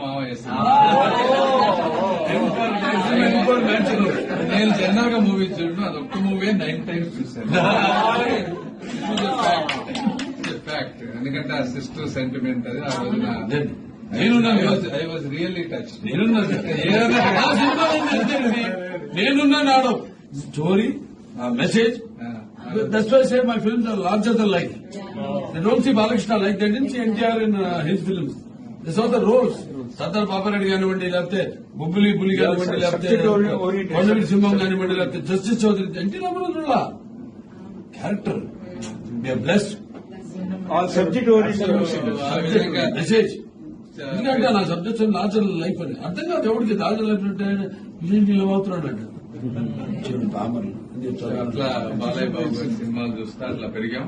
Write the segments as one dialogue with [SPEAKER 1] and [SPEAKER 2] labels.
[SPEAKER 1] మావయ్య నేను జనరల్గా మూవీ చూడను అది ఒక్క మూవీ నైన్ టైమ్స్ చూశాను ఫ్యాక్ట్ ఎందుకంటే ఆ సిస్టర్ సెంటిమెంట్ అది ఆ రోజున
[SPEAKER 2] నేనున్నా
[SPEAKER 1] ఐ వాజ్ రియల్లీ టచ్
[SPEAKER 2] నేనున్నా నా సినిమా ఏంటంటే నేనున్నా నాడు story message that's why say my films are larger than life they don't see Balakrishna like that in see NTR in his films this are the roles Sardar Papareddy కానివ్వండి లేకపోతే బుబ్బులి పులి కానివ్వండి లేకపోతే
[SPEAKER 3] Subject oriented.
[SPEAKER 2] కొండవీటి సింహం కానివ్వండి లేకపోతే justice Chowdary NT రామారాజులా character bless
[SPEAKER 3] all subject oriented
[SPEAKER 1] ఆ విధంగా
[SPEAKER 2] message ఎందుకంటే నా సబ్జెక్ట్ నాచురల్ లైఫ్ అని అర్థం కాదు ఎవరికి నాచురల్ లైఫ్ అంటే ఏంటి ఇలా అవుతున్నాడు అంటే
[SPEAKER 1] అట్లా బాలయ్య బాబు గారి సినిమాలు చూస్తే అట్లా పెరిగాం.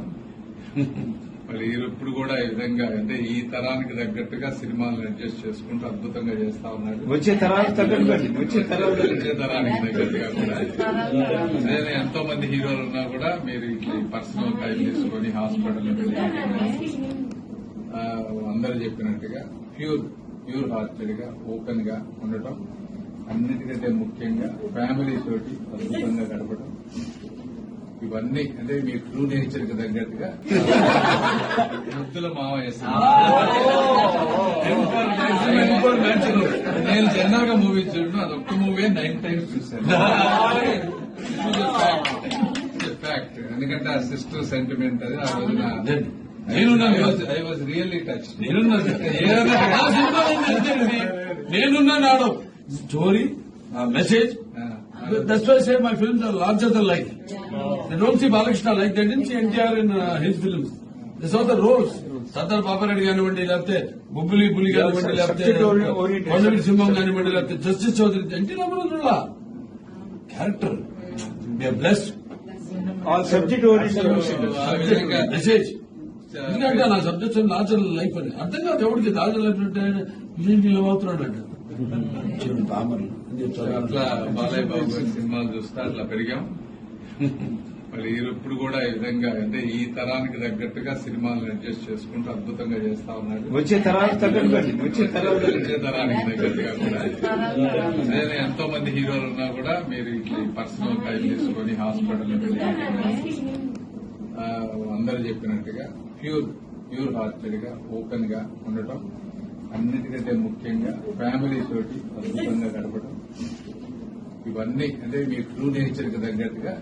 [SPEAKER 1] మరి ఇప్పుడు కూడా ఈ విధంగా అంటే ఈ తరానికి తగ్గట్టుగా సినిమాలను అడ్జస్ట్ చేసుకుంటూ అద్భుతంగా చేస్తా ఉన్నాడు
[SPEAKER 3] వచ్చే
[SPEAKER 1] తరానికి తగ్గట్టుగా కూడా. అదే ఎంతో మంది హీరోలు ఉన్నా కూడా మీరు ఇట్లా పర్సనల్ టైం తీసుకొని హాస్పిటల్ అందరూ చెప్పినట్టుగా ప్యూర్ ప్యూర్ హార్టెడ్గా ఓపెన్గా ఉండటం అన్నిటికంటే ముఖ్యంగా ఫ్యామిలీ తోటి అద్భుతంగా గడపడం. ఇవన్నీ అంటే మీ ట్రూ నేచర్కి తగ్గట్టుగా. ముద్దుల మావయ్య నేను జనరల్గా మూవీ చూడను అది ఒక్క మూవీ నైన్ టైమ్స్ చూశాను. ఫ్యాక్ట్ ఎందుకంటే ఆ సిస్టర్ సెంటిమెంట్ అది ఆ రోజున
[SPEAKER 2] నేనున్నా
[SPEAKER 1] ఐ వాజ్ రియల్లీ టచ్
[SPEAKER 2] నేనున్నా నా సినిమా ఏంటంటే నేనున్నా నాడు story message that's why say my films are larger than life they don't see Balakrishna like that in see NTR in his films this are the roles Sardar Papareddy కానివ్వండి లేకపోతే బుబ్బులి పులి కానివ్వండి లేకపోతే
[SPEAKER 3] Subject oriented.
[SPEAKER 2] కొండవీటి సింహం కానివ్వండి లేకపోతే justice Chowdary NT రామారాజులా character bless
[SPEAKER 3] all subject oriented
[SPEAKER 1] ఆ విధంగా
[SPEAKER 2] message ఎందుకంటే నా సబ్జెక్ట్ నాచురల్ లైఫ్ అని అర్థం కాదు ఎవరికి నాచురల్ లైఫ్ అంటే ఏంటి ఇలా అవుతున్నాడు అంటే చూడండి పామర్లు
[SPEAKER 1] అట్లా బాలయ్య బాబు గారి సినిమాలు చూస్తే అట్లా పెరిగాం మరి ఇప్పుడు కూడా ఈ విధంగా అంటే ఈ తరానికి తగ్గట్టుగా సినిమాలను అడ్జస్ట్ చేసుకుంటూ అద్భుతంగా చేస్తా ఉన్నాడు
[SPEAKER 3] వచ్చే తరాలకు తగ్గట్టు వచ్చే
[SPEAKER 1] తరానికి తగ్గట్టుగా కూడా అదే ఎంతో మంది హీరోలు ఉన్నా కూడా మీరు ఇట్లా పర్సనల్ టైం తీసుకొని హాస్పిటల్ అందరూ చెప్పినట్టుగా ప్యూర్ ప్యూర్ హార్టెడ్గా ఓపెన్గా ఉండటం అన్నిటికంటే ముఖ్యంగా ఫ్యామిలీ తోటి అద్భుతంగా గడపడం. ఇవన్నీ అంటే మీ ట్రూ నేచర్కి తగ్గట్టుగా